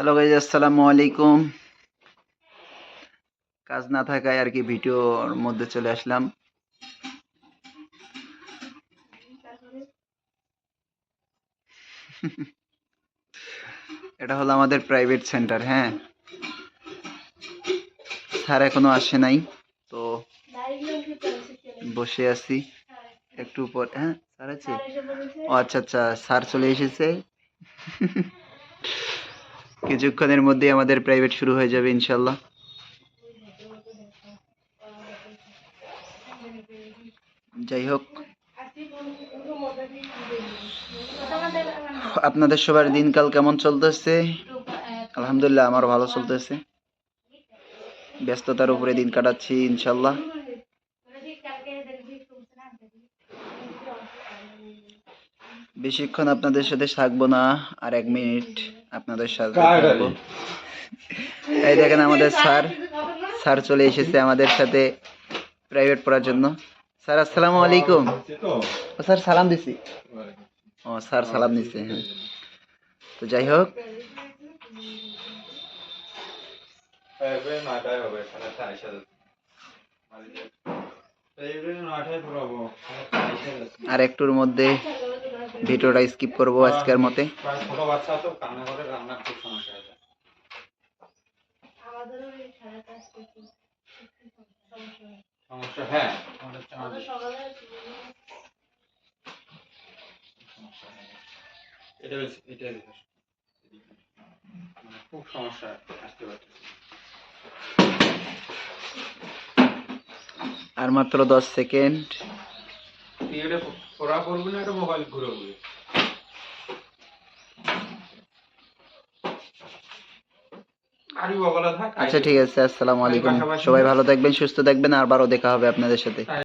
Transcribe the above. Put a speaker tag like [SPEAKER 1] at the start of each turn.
[SPEAKER 1] Hello guys আসসালামু আলাইকুম। কাজ না থাকায় আর কি ভিডিওর মধ্যে চলে আসলাম। এটা হলো আমাদের প্রাইভেট সেন্টার হ্যাঁ। স্যার এখনও আসে নাই, তো বসে আছি। একটু পর হ্যাঁ স্যার আছে? ও আচ্ছা আচ্ছা স্যার চলে এসেছে। কিছুক্ষণের মধ্যেই আমাদের প্রাইভেট শুরু হয়ে যাবে ইনশাল্লাহ যাই হোক, আপনাদের সবার দিনকাল কেমন চলতেছে? আলহামদুলিল্লাহ, আমার ভালো চলতেছে। ব্যস্ততার উপরে দিন কাটাচ্ছি ইনশাল্লাহ বেশিক্ষণ আপনাদের সাথে থাকব না, আর এক মিনিট। আপনাদের সাথে? এই দেখেন আমাদের স্যার। স্যার চলে এসেছে আমাদের সাথে প্রাইভেট পড়ার জন্য। স্যার আসসালামু আলাইকুম। ও স্যার সালাম দিছি। ও স্যার সালাম দিছে হ্যাঁ। তো যাই হোক। আর একটুর মধ্যে ভিডিওটা স্কিপ করব আজকের মতে।
[SPEAKER 2] ছোট বাচ্চা তো কান্না করে রান্নার খুব সমস্যা হয়ে সমস্যা হ্যাঁ। আমাদের আমাদের সমস্যা হয়। এটা বেশি- এটা বেশি। মানে খুব সমস্যা আসতে পারতেছে
[SPEAKER 1] আর মাত্র দশ সেকেন্ড।
[SPEAKER 2] পড়া পড়বে না এটা মোবাইল ঘুরে ঘুরে। আরে বাবা থাক
[SPEAKER 1] আচ্ছা ঠিক আছে আসসালামু আলাইকুম। সবাই ভালো থাকবেন সুস্থ থাকবেন আর আবারও দেখা হবে আপনাদের সাথে।